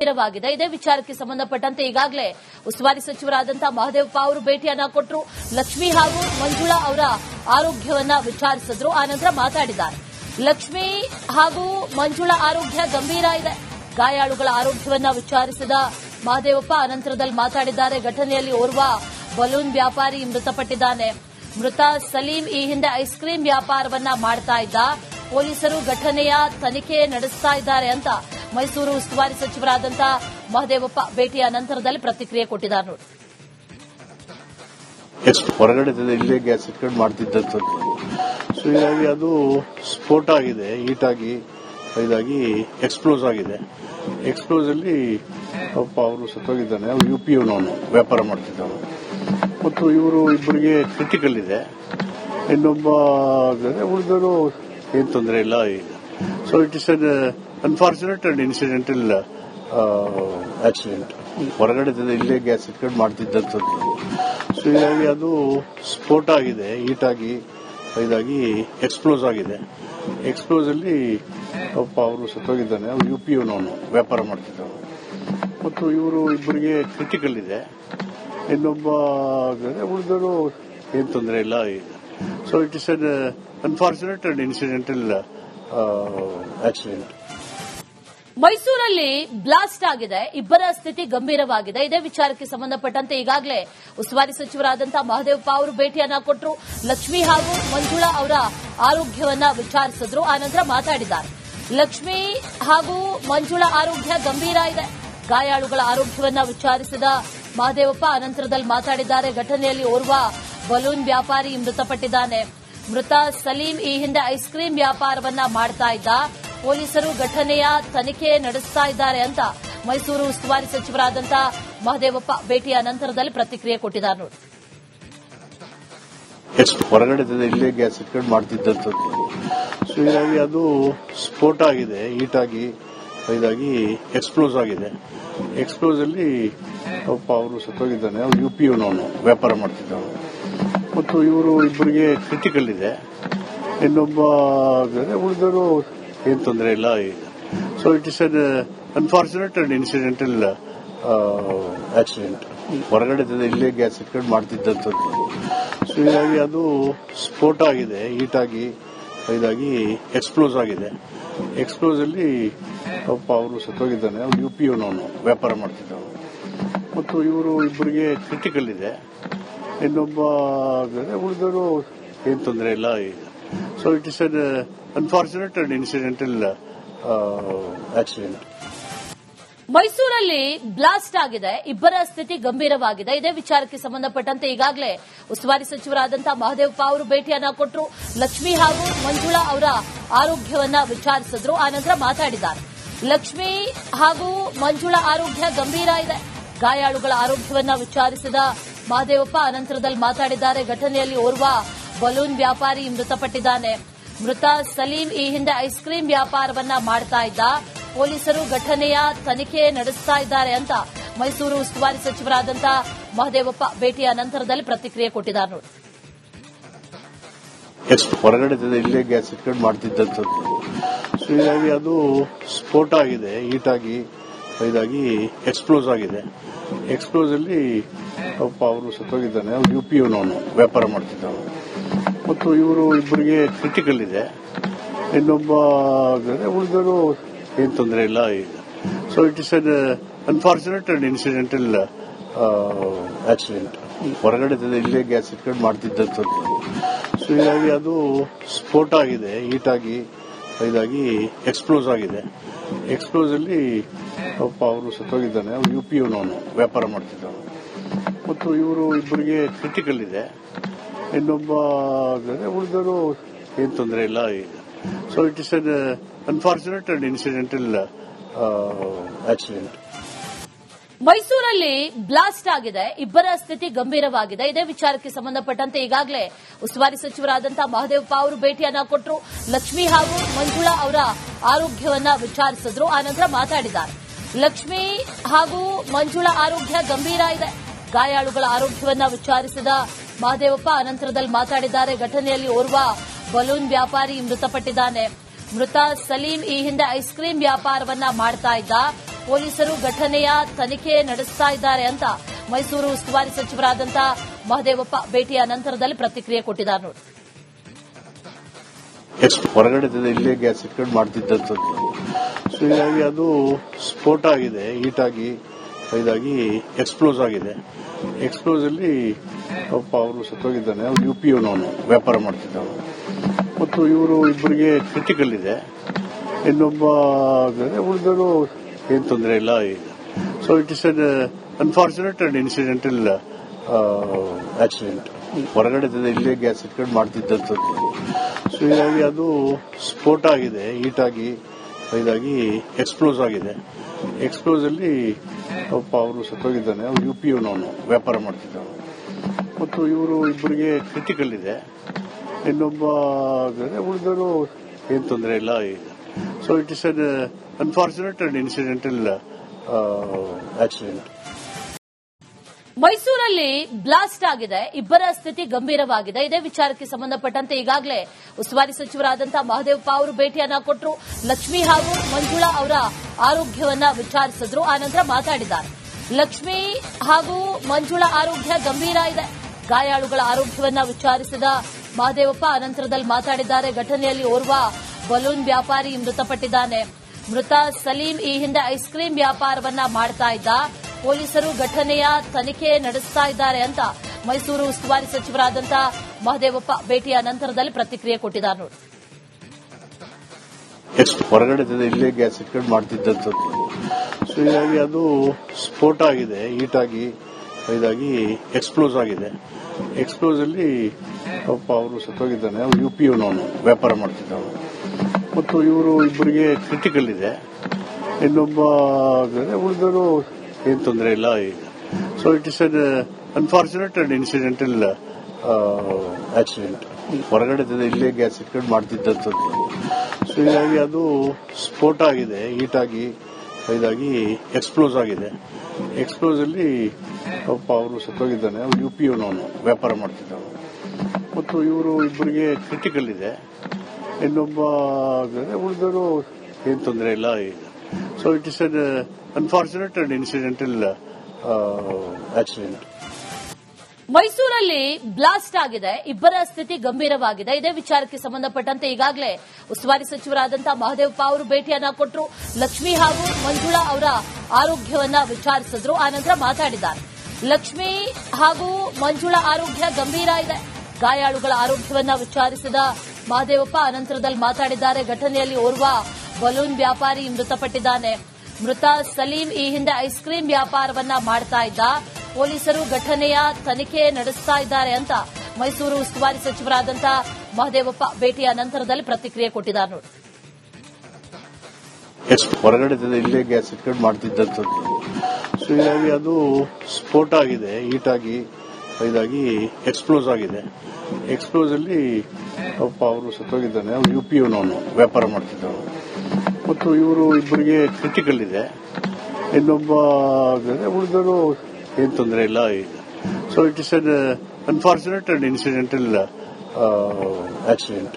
ಗಂಭೀರವಾಗಿದೆ ಇದೇ ವಿಚಾರಕ್ಕೆ ಸಂಬಂಧಪಟ್ಟಂತೆ ಈಗಾಗಲೇ ಉಸ್ತುವಾರಿ ಸಚಿವರಾದಂತಹ ಮಹದೇವಪ್ಪ ಅವರು ಭೇಟಿಯನ್ನ ಕೊಟ್ಟರು ಲಕ್ಷ್ಮಿ ಹಾಗೂ ಮಂಜುಳಾ ಅವರ ಆರೋಗ್ಯವನ್ನ ವಿಚಾರಿಸಿದ್ರು. ಆನಂತರ ಮಾತಾಡಿದ್ದಾರೆ. ಲಕ್ಷ್ಮಿ ಹಾಗೂ ಮಂಜುಳಾ ಆರೋಗ್ಯ ಗಂಭೀರ ಇದೆ. ಗಾಯಾಳುಗಳ ಆರೋಗ್ಯವನ್ನ ವಿಚಾರಿಸಿದ ಮಹದೇವಪ್ಪ ಅನಂತರದಲ್ಲಿ ಮಾತಾಡಿದ್ದಾರೆ. ಘಟನೆಯಲ್ಲಿ ಓರ್ವ ಬಲೂನ್ ವ್ಯಾಪಾರಿ ಮೃತಪಟ್ಟಿದ್ದಾನೆ. ಮೃತ ಸಲೀಂ ಈ ಹಿಂದೆ ಐಸ್ ಕ್ರೀಂ ವ್ಯಾಪಾರವನ್ನ ಮಾಡ್ತಾ ಇದ್ದ. ಪೊಲೀಸರು ಘಟನೆಯ ತನಿಖೆ ನಡೆಸ್ತಾ ಇದ್ದಾರೆ ಅಂತ ಮೈಸೂರು ಉಸ್ತುವಾರಿ ಸಚಿವರಾದಂಥ ಮಹದೇವಪ್ಪ ಭೇಟಿಯ ನಂತರದಲ್ಲಿ ಪ್ರತಿಕ್ರಿಯೆ ಕೊಟ್ಟಿದ್ದಾರೆ ನೋಡಿ. ಹೊರಗಡೆ ಇಲ್ಲೇ ಗ್ಯಾಸ್ ಇಟ್ಕೊಂಡು ಮಾಡ್ತಿದ್ದಂಥದ್ದು ಸೊ ಹೀಗಾಗಿ ಅದು ಸ್ಫೋಟ ಆಗಿದೆ ಹೀಟ್ ಆಗಿ, ಇದಾಗಿ ಎಕ್ಸ್ಪ್ಲೋಸ್ ಆಗಿದೆ. ಎಕ್ಸ್ಪ್ಲೋಸ್ ಅಲ್ಲಿ ಪಾಪ ಅವರು ಸತ್ತೋಗಿದ್ದಾನೆ, ಅವ್ರು ಯು ಪಿ ಅವನು ವ್ಯಾಪಾರ ಮಾಡ್ತಿದ್ದವನು. ಮತ್ತು ಇವರು ಇಬ್ಬರಿಗೆ ಕ್ರಿಟಿಕಲ್ ಇದೆ. ಇನ್ನೊಬ್ಬ ಉಳಿದವರು ಏನು ತೊಂದರೆ ಇಲ್ಲ so it is un unfortunate and incidental accident ಹೊರಗಡೆ ಇಲ್ಲೇ ಗ್ಯಾಸ್ ಇಟ್ಕೊಂಡು ಮಾಡ್ತಿದ್ದಂಥದ್ದು. ಸೊ ಹೀಗಾಗಿ ಅದು ಸ್ಫೋಟ ಆಗಿದೆ ಹೀಟ್ ಆಗಿ, ಇದಾಗಿ ಎಕ್ಸ್ಪ್ಲೋಸ್ ಆಗಿದೆ. ಎಕ್ಸ್ಪ್ಲೋಸ್ ಅಲ್ಲಿ ಪಾಪ ಅವರು ಸತ್ತೋಗಿದ್ದಾನೆ, ಅವ್ರು ಯು ಪಿ ಅವನು ವ್ಯಾಪಾರ ಮಾಡ್ತಿದ್ದವನು ಮತ್ತು ಇವರು ಇಬ್ಬರಿಗೆ ಕ್ರಿಟಿಕಲ್ ಇದೆ. ಇನ್ನೊಬ್ಬ ಉಳಿದವರು ಏನು ತೊಂದರೆ ಇಲ್ಲ. So it is un unfortunate and incidental accident ಮೈಸೂರಲ್ಲಿ ಬ್ಲಾಸ್ಟ್ ಆಗಿದೆ. ಇಬ್ಬರ ಸ್ಥಿತಿ ಗಂಭೀರವಾಗಿದೆ. ಇದೇ ವಿಚಾರಕ್ಕೆ ಸಂಬಂಧಪಟ್ಟಂತೆ ಈಗಾಗಲೇ ಉಸ್ತುವಾರಿ ಸಚಿವರಾದಂತಹ ಮಹದೇವಪ್ಪ ಅವರು ಭೇಟಿಯನ್ನ ಕೊಟ್ಟರು ಲಕ್ಷ್ಮಿ ಹಾಗೂ ಮಂಜುಳಾ ಅವರ ಆರೋಗ್ಯವನ್ನ ವಿಚಾರಿಸಿದ್ರು. ಆನಂತರ ಮಾತಾಡಿದ್ದಾರೆ. ಲಕ್ಷ್ಮಿ ಹಾಗೂ ಮಂಜುಳಾ ಆರೋಗ್ಯ ಗಂಭೀರ ಇದೆ. ಗಾಯಾಳುಗಳ ಆರೋಗ್ಯವನ್ನ ವಿಚಾರಿಸಿದ ಮಹದೇವಪ್ಪ ಅನಂತರದಲ್ಲಿ ಮಾತಾಡಿದ್ದಾರೆ. ಘಟನೆಯಲ್ಲಿ ಓರ್ವ ಬಲೂನ್ ವ್ಯಾಪಾರಿ ಮೃತಪಟ್ಟಿದ್ದಾನೆ. ಮೃತ ಸಲೀಂ ಈ ಹಿಂದೆ ಐಸ್ ಕ್ರೀಂ ವ್ಯಾಪಾರವನ್ನ ಮಾಡ್ತಾ ಇದ್ದ. ಪೊಲೀಸರು ಘಟನೆಯ ತನಿಖೆ ನಡೆಸ್ತಾ ಇದ್ದಾರೆ ಅಂತ ಮೈಸೂರು ಉಸ್ತುವಾರಿ ಸಚಿವರಾದಂಥ ಮಹದೇವಪ್ಪ ಭೇಟಿಯ ನಂತರದಲ್ಲಿ ಪ್ರತಿಕ್ರಿಯೆ ಕೊಟ್ಟಿದ್ದಾರೆ ನೋಡಿ. ಹೊರಗಡೆ ಇಲ್ಲೇ ಗ್ಯಾಸ್ ಇಟ್ಕೊಂಡು ಮಾಡ್ತಿದ್ದಂಥದ್ದು. ಸೊ ಹೀಗಾಗಿ ಅದು ಸ್ಫೋಟ ಆಗಿದೆ, ಹೀಟ್ ಆಗಿ, ಇದಾಗಿ ಎಕ್ಸ್ಪ್ಲೋಸ್ ಆಗಿದೆ. ಎಕ್ಸ್ಪ್ಲೋಸ್ ಅಲ್ಲಿ ಪಾಪ ಅವರು ಸತ್ತೋಗಿದ್ದಾನೆ, ಅವ್ರು ಯು ಪಿ ಅವನು ವ್ಯಾಪಾರ ಮಾಡ್ತಿದ್ದವನು. ಮತ್ತು ಇವರು ಇಬ್ಬರಿಗೆ ಕ್ರಿಟಿಕಲ್ ಇದೆ. ಇನ್ನೊಬ್ಬ ಉಳಿದವರು ಏನ್ ತೊಂದರೆ ಇಲ್ಲ. So it is un unfortunate and incidental accident ಹೊರಗಡೆ ಇಲ್ಲೇ ಗ್ಯಾಸ್ ಇಟ್ಕೊಂಡು ಮಾಡ್ತಿದ್ದಂಥದ್ದು. ಸೊ ಹೀಗಾಗಿ ಅದು ಸ್ಫೋಟ ಆಗಿದೆ ಹೀಟ್ ಆಗಿ, ಇದಾಗಿ ಎಕ್ಸ್ಪ್ಲೋಸ್ ಆಗಿದೆ. ಎಕ್ಸ್ಪ್ಲೋಸ್ ಅಲ್ಲಿ ಪಾಪ ಅವರು ಸತ್ತೋಗಿದ್ದಾನೆ. ಅವ್ರು ಯು ಪಿ ಅವನು, ವ್ಯಾಪಾರ ಮಾಡ್ತಿದ್ದವನು. ಮತ್ತು ಇವರು ಇಬ್ಬರಿಗೆ ಕ್ರಿಟಿಕಲ್ ಇದೆ. ಇನ್ನೊಬ್ಬ ಉಳಿದವರು ಏನು ತೊಂದರೆ ಇಲ್ಲ. So it is and incidental uh, uh, accident. ಮೈಸೂರಲ್ಲಿ ಬ್ಲಾಸ್ಟ್ ಆಗಿದೆ. ಇಬ್ಬರ ಸ್ಥಿತಿ ಗಂಭೀರವಾಗಿದೆ. ಇದೇ ವಿಚಾರಕ್ಕೆ ಸಂಬಂಧಪಟ್ಟಂತೆ ಈಗಾಗಲೇ ಉಸ್ತುವಾರಿ ಸಚಿವರಾದಂತಹ ಮಹದೇವಪ್ಪ ಅವರು ಭೇಟಿಯನ್ನ ಕೊಟ್ಟರು ಲಕ್ಷ್ಮಿ ಹಾಗೂ ಮಂಜುಳಾ ಅವರ ಆರೋಗ್ಯವನ್ನ ವಿಚಾರಿಸಿದ್ರು. ಆನಂತರ ಮಾತಾಡಿದ್ದಾರೆ. ಲಕ್ಷ್ಮಿ ಹಾಗೂ ಮಂಜುಳಾ ಆರೋಗ್ಯ ಗಂಭೀರ ಇದೆ. ಗಾಯಾಳುಗಳ ಆರೋಗ್ಯವನ್ನ ವಿಚಾರಿಸಿದ ಮಹದೇವಪ್ಪ ಅನಂತರದಲ್ಲಿ ಮಾತಾಡಿದ್ದಾರೆ. ಘಟನೆಯಲ್ಲಿ ಓರ್ವ ಬಲೂನ್ ವ್ಯಾಪಾರಿ ಮೃತಪಟ್ಟಿದ್ದಾನೆ. ಮೃತ ಸಲೀಂ ಈ ಹಿಂದೆ ಐಸ್ ಕ್ರೀಂ ವ್ಯಾಪಾರವನ್ನ ಮಾಡ್ತಾ ಇದ್ದ. ಪೊಲೀಸರು ಘಟನೆಯ ತನಿಖೆ ನಡೆಸ್ತಾ ಇದ್ದಾರೆ ಅಂತ ಮೈಸೂರು ಉಸ್ತುವಾರಿ ಸಚಿವರಾದಂಥ ಮಹದೇವಪ್ಪ ಭೇಟಿಯ ನಂತರದಲ್ಲಿ ಪ್ರತಿಕ್ರಿಯೆ ಕೊಟ್ಟಿದ್ದಾರೆ ನೋಡಿ. ಹೊರಗಡೆ ಇಲ್ಲೇ ಗ್ಯಾಸ್ ಇಟ್ಕೊಂಡು ಮಾಡ್ತಿದ್ದಂಥದ್ದು. ಹೀಗಾಗಿ ಅದು ಸ್ಫೋಟ ಆಗಿದೆ ಹೀಟ್ ಆಗಿ, ಇದಾಗಿ ಎಕ್ಸ್ಪ್ಲೋಸ್ ಆಗಿದೆ. ಎಕ್ಸ್ಪ್ಲೋಸ್ ಅಲ್ಲಿ ಅವರು ಸತ್ತೋಗಿದ್ದಾನೆ ಅವ್ರು ಯು ಪಿ ಅವನು ವ್ಯಾಪಾರ ಮಾಡ್ತಿದ್ದವನು ಮತ್ತು ಇವರು ಇಬ್ಬರಿಗೆ ಕ್ರಿಟಿಕಲ್ ಇದೆ ಇನ್ನೊಬ್ಬ ಉಳಿದವರು ಏನು ತೊಂದರೆ ಇಲ್ಲ so it is un unfortunate and incidental accident ಹೊರಗಡೆ ಇಲ್ಲೇ ಗ್ಯಾಸ್ ಇಟ್ಕೊಂಡು ಮಾಡ್ತಿದ್ದಂಥದ್ದು. ಸೊ ಹೀಗಾಗಿ ಅದು ಸ್ಫೋಟ ಆಗಿದೆ ಹೀಟ್ ಆಗಿ, ಇದಾಗಿ ಎಕ್ಸ್ಪ್ಲೋಸ್ ಆಗಿದೆ. ಎಕ್ಸ್ಪ್ಲೋಸ್ ಅಲ್ಲಿ ಪಾಪ ಅವರು ಸತ್ತೋಗಿದ್ದಾನೆ ಅವ್ರು ಯು ಪಿ ಅವನು ವ್ಯಾಪಾರ ಮಾಡ್ತಿದ್ದವನು ಮತ್ತು ಇವರು ಇಬ್ಬರಿಗೆ ಕ್ರಿಟಿಕಲ್ ಇದೆ. ಇನ್ನೊಬ್ಬ ಉಳಿದವರು ಏನ್ ತೊಂದರೆ ಇಲ್ಲ so it is un unfortunate and incidental accident ಮೈಸೂರಲ್ಲಿ ಬ್ಲಾಸ್ಟ್ ಆಗಿದೆ. ಇಬ್ಬರ ಸ್ಥಿತಿ ಗಂಭೀರವಾಗಿದೆ. ಇದೇ ವಿಚಾರಕ್ಕೆ ಸಂಬಂಧಪಟ್ಟಂತೆ ಈಗಾಗಲೇ ಉಸ್ತುವಾರಿ ಸಚಿವರಾದಂತಹ ಮಹದೇವಪ್ಪ ಅವರು ಭೇಟಿಯನ್ನ ಕೊಟ್ಟರು ಲಕ್ಷ್ಮಿ ಹಾಗೂ ಮಂಜುಳಾ ಅವರ ಆರೋಗ್ಯವನ್ನ ವಿಚಾರಿಸಿದ್ರು. ಆನಂತರ ಮಾತಾಡಿದ್ದಾರೆ. ಲಕ್ಷ್ಮಿ ಹಾಗೂ ಮಂಜುಳಾ ಆರೋಗ್ಯ ಗಂಭೀರ ಇದೆ. ಗಾಯಾಳುಗಳ ಆರೋಗ್ಯವನ್ನ ವಿಚಾರಿಸಿದ ಮಹದೇವಪ್ಪ ಅನಂತರದಲ್ಲಿ ಮಾತಾಡಿದ್ದಾರೆ. ಘಟನೆಯಲ್ಲಿ ಓರ್ವ ಬಲೂನ್ ವ್ಯಾಪಾರಿ ಮೃತಪಟ್ಟಿದ್ದಾನೆ. ಮೃತ ಸಲೀಂ ಈ ಹಿಂದೆ ಐಸ್ ಕ್ರೀಂ ವ್ಯಾಪಾರವನ್ನ ಮಾಡ್ತಾ ಇದ್ದ. ಪೊಲೀಸರು ಘಟನೆಯ ತನಿಖೆ ನಡೆಸ್ತಾ ಇದ್ದಾರೆ ಅಂತ ಮೈಸೂರು ಉಸ್ತುವಾರಿ ಸಚಿವರಾದಂಥ ಮಹದೇವಪ್ಪ ಭೇಟಿಯ ನಂತರದಲ್ಲಿ ಪ್ರತಿಕ್ರಿಯೆ ಕೊಟ್ಟಿದ್ದಾರೆ ನೋಡಿ. ಹೊರಗಡೆ ಇಲ್ಲೇ ಗ್ಯಾಸ್ ಇಟ್ಕೊಂಡು ಮಾಡ್ತಿದ್ದಂಥದ್ದು. ಸೊ ಹೀಗಾಗಿ ಅದು ಸ್ಫೋಟ ಆಗಿದೆ ಹೀಟ್ ಆಗಿ ಇದಾಗಿ ಎಕ್ಸ್ಪ್ಲೋಸ್ ಆಗಿದೆ. ಎಕ್ಸ್ಪ್ಲೋಸ್ ಅಲ್ಲಿ ಒಬ್ಬ ಅವರು ಸತ್ತೋಗಿದ್ದಾನೆ. ಅವ್ರು ಯು ಪಿ ಅವನು ವ್ಯಾಪಾರ ಮಾಡ್ತಿದ್ದವನು. ಮತ್ತು ಇವರು ಇಬ್ಬರಿಗೆ ಕ್ರಿಟಿಕಲ್ ಇದೆ. ಇನ್ನೊಬ್ಬ ಉಳಿದವರು ಏನು ತೊಂದರೆ ಇಲ್ಲ so it is un unfortunate and incidental accident ಹೊರಗಡೆ ಇಲ್ಲೇ ಗ್ಯಾಸ್ ಇಟ್ಕೊಂಡು ಮಾಡ್ತಿದ್ದಂಥದ್ದು. ಸೊ ಹೀಗಾಗಿ ಅದು ಸ್ಫೋಟ ಆಗಿದೆ ಹೀಟ್ ಆಗಿ, ಇದಾಗಿ ಎಕ್ಸ್ಪ್ಲೋಸ್ ಆಗಿದೆ. ಎಕ್ಸ್ಪ್ಲೋಸ್ ಅಲ್ಲಿ ಅವರು ಸತ್ತೋಗಿದ್ದಾನೆ. ಅವ್ರು ಯು ಪಿ ಅವನು ವ್ಯಾಪಾರ ಮಾಡ್ತಿದ್ದವನು. ಮತ್ತು ಇವರು ಇಬ್ಬರಿಗೆ ಕ್ರಿಟಿಕಲ್ ಇದೆ. ಇನ್ನೊಬ್ಬ ಉಳಿದವರು ಏನು ತೊಂದರೆ ಇಲ್ಲ. So it is un unfortunate and incidental accident ಮೈಸೂರಲ್ಲಿ ಬ್ಲಾಸ್ಟ್ ಆಗಿದೆ. ಇಬ್ಬರ ಸ್ಥಿತಿ ಗಂಭೀರವಾಗಿದೆ. ಇದೇ ವಿಚಾರಕ್ಕೆ ಸಂಬಂಧಪಟ್ಟಂತೆ ಈಗಾಗಲೇ ಉಸ್ತುವಾರಿ ಸಚಿವರಾದಂತಹ ಮಹದೇವಪ್ಪ ಅವರು ಭೇಟಿಯನ್ನ ಕೊಟ್ಟರು ಲಕ್ಷ್ಮಿ ಹಾಗೂ ಮಂಜುಳಾ ಅವರ ಆರೋಗ್ಯವನ್ನ ವಿಚಾರಿಸಿದ್ರು. ಆನಂತರ ಮಾತಾಡಿದ್ದಾರೆ. ಲಕ್ಷ್ಮಿ ಹಾಗೂ ಮಂಜುಳಾ ಆರೋಗ್ಯ ಗಂಭೀರ ಇದೆ. ಗಾಯಾಳುಗಳ ಆರೋಗ್ಯವನ್ನ ವಿಚಾರಿಸಿದ ಮಹದೇವಪ್ಪ, ಅನಂತರದಲ್ಲಿ ಮಾತಾಡಿದ್ದಾರೆ. ಘಟನೆಯಲ್ಲಿ ಓರ್ವ ಬಲೂನ್ ವ್ಯಾಪಾರಿ ಮೃತಪಟ್ಟಿದ್ದಾನೆ. ಮೃತ ಸಲೀಂ ಈ ಹಿಂದೆ ಐಸ್ ಕ್ರೀಂ ವ್ಯಾಪಾರವನ್ನ ಮಾಡ್ತಾ ಇದ್ದ. ಪೊಲೀಸರು ಘಟನೆಯ ತನಿಖೆ ನಡೆಸ್ತಾ ಇದ್ದಾರೆ ಅಂತ ಮೈಸೂರು ಉಸ್ತುವಾರಿ ಸಚಿವರಾದಂತಹ ಮಹದೇವಪ್ಪ ಭೇಟಿಯ ನಂತರದಲ್ಲಿ ಪ್ರತಿಕ್ರಿಯೆ ಕೊಟ್ಟಿದ್ದಾರೆ ನೋಡಿ. ಹೊರಗಡೆ ಇಲ್ಲೇ ಗ್ಯಾಸ್ ಇಟ್ಕೊಂಡು ಮಾಡ್ತಿದ್ದಂಥದ್ದು. ಸೊ ಹೀಗಾಗಿ ಅದು ಸ್ಫೋಟ ಆಗಿದೆ ಹೀಟ್ ಆಗಿ ಇದಾಗಿ ಎಕ್ಸ್ಪ್ಲೋಸ್ ಆಗಿದೆ. ಎಕ್ಸ್ಪ್ಲೋಸ್ ಅಲ್ಲಿ ಪಾಪ ಅವರು ಸತ್ತೋಗಿದ್ದಾನೆ. ಅವ್ರು ಯು ಪಿ ಅವನು ವ್ಯಾಪಾರ ಮಾಡ್ತಿದ್ದವನು ಮತ್ತು ಇವರು ಇಬ್ಬರಿಗೆ ಕ್ರಿಟಿಕಲ್ ಇದೆ. ಇನ್ನೊಬ್ಬ ಉಳಿದವರು ಏನು ತೊಂದರೆ ಇಲ್ಲ so it is un unfortunate and incidental accident ಹೊರಗಡೆ ಇಲ್ಲೇ ಗ್ಯಾಸ್ ಇಟ್ಕೊಂಡು ಮಾಡ್ತಿದ್ದಂಥದ್ದು. ಸೊ ಹೀಗಾಗಿ ಅದು ಸ್ಫೋಟ ಆಗಿದೆ ಹೀಟ್ ಆಗಿ. ಇದಾಗಿ ಎಕ್ಸ್ಪ್ಲೋಸ್ ಆಗಿದೆ. ಎಕ್ಸ್ಪ್ಲೋಸ್ ಅಲ್ಲಿ ಒಬ್ಬ ಅವರು ಸತ್ತೋಗಿದ್ದಾನೆ. ಅವ್ರು ಯು ಪಿ ಅವನು ವ್ಯಾಪಾರ ಮಾಡ್ತಿದ್ದವನು ಮತ್ತು ಇವರು ಇಬ್ಬರಿಗೆ ಕ್ರಿಟಿಕಲ್ ಇದೆ. ಇನ್ನೊಬ್ಬ ಉಳಿದವರು ಏನು ತೊಂದರೆ ಇಲ್ಲ so it is un unfortunate and incidental accident ಮೈಸೂರಲ್ಲಿ ಬ್ಲಾಸ್ಟ್ ಆಗಿದೆ. ಇಬ್ಬರ ಸ್ಥಿತಿ ಗಂಭೀರವಾಗಿದೆ. ಇದೇ ವಿಚಾರಕ್ಕೆ ಸಂಬಂಧಪಟ್ಟಂತೆ ಈಗಾಗಲೇ ಉಸ್ತುವಾರಿ ಸಚಿವರಾದಂತಹ ಮಹದೇವಪ್ಪ ಅವರು ಭೇಟಿಯನ್ನ ಕೊಟ್ಟರು ಲಕ್ಷ್ಮಿ ಹಾಗೂ ಮಂಜುಳಾ ಅವರ ಆರೋಗ್ಯವನ್ನ ವಿಚಾರಿಸಿದ್ರು. ಆನಂತರ ಮಾತಾಡಿದ್ದಾರೆ. ಲಕ್ಷ್ಮಿ ಹಾಗೂ ಮಂಜುಳಾ ಆರೋಗ್ಯ ಗಂಭೀರ ಇದೆ. ಗಾಯಾಳುಗಳ ಆರೋಗ್ಯವನ್ನ ವಿಚಾರಿಸಿದ ಮಹದೇವಪ್ಪ ಅನಂತರದಲ್ಲಿ ಮಾತಾಡಿದ್ದಾರೆ. ಘಟನೆಯಲ್ಲಿ ಓರ್ವ ಬಲೂನ್ ವ್ಯಾಪಾರಿ ಮೃತಪಟ್ಟಿದ್ದಾನೆ. ಮೃತ ಸಲೀಂ ಈ ಹಿಂದೆ ಐಸ್ ಕ್ರೀಂ ವ್ಯಾಪಾರವನ್ನ ಮಾಡ್ತಾ ಇದ್ದ. ಪೊಲೀಸರು ಘಟನೆಯ ತನಿಖೆ ನಡೆಸ್ತಾ ಇದ್ದಾರೆ ಅಂತ ಮೈಸೂರು ಉಸ್ತುವಾರಿ ಸಚಿವರಾದಂಥ ಮಹದೇವಪ್ಪ ಭೇಟಿಯ ನಂತರದಲ್ಲಿ ಪ್ರತಿಕ್ರಿಯೆ ಕೊಟ್ಟಿದ್ದಾರೆ ನೋಡಿ. ಹೊರಗಡೆ ಇಲ್ಲೇ ಗ್ಯಾಸ್ ಇಟ್ಕೊಂಡು ಮಾಡ್ತಿದ್ದಂಥದ್ದು. ಸೊ ಹೀಗಾಗಿ ಅದು ಸ್ಫೋಟ ಆಗಿದೆ ಹೀಟ್ ಆಗಿ, ಇದಾಗಿ ಎಕ್ಸ್ಪ್ಲೋಸ್ ಆಗಿದೆ. ಎಕ್ಸ್ಪ್ಲೋಸ್ ಅಲ್ಲಿ ಪಾಪ ಅವರು ಸತ್ತೋಗಿದ್ದಾನೆ ಅವ್ರು ಯು ಪಿ ಯುನವನು ವ್ಯಾಪಾರ ಮಾಡ್ತಿದ್ದವನು ಮತ್ತು ಇವರು ಇಬ್ಬರಿಗೆ ಕ್ರಿಟಿಕಲ್ ಇದೆ. ಇನ್ನೊಬ್ಬ ಉಳಿದವರು ಏನು ತೊಂದರೆ ಇಲ್ಲ. So it is un unfortunate and incidental accident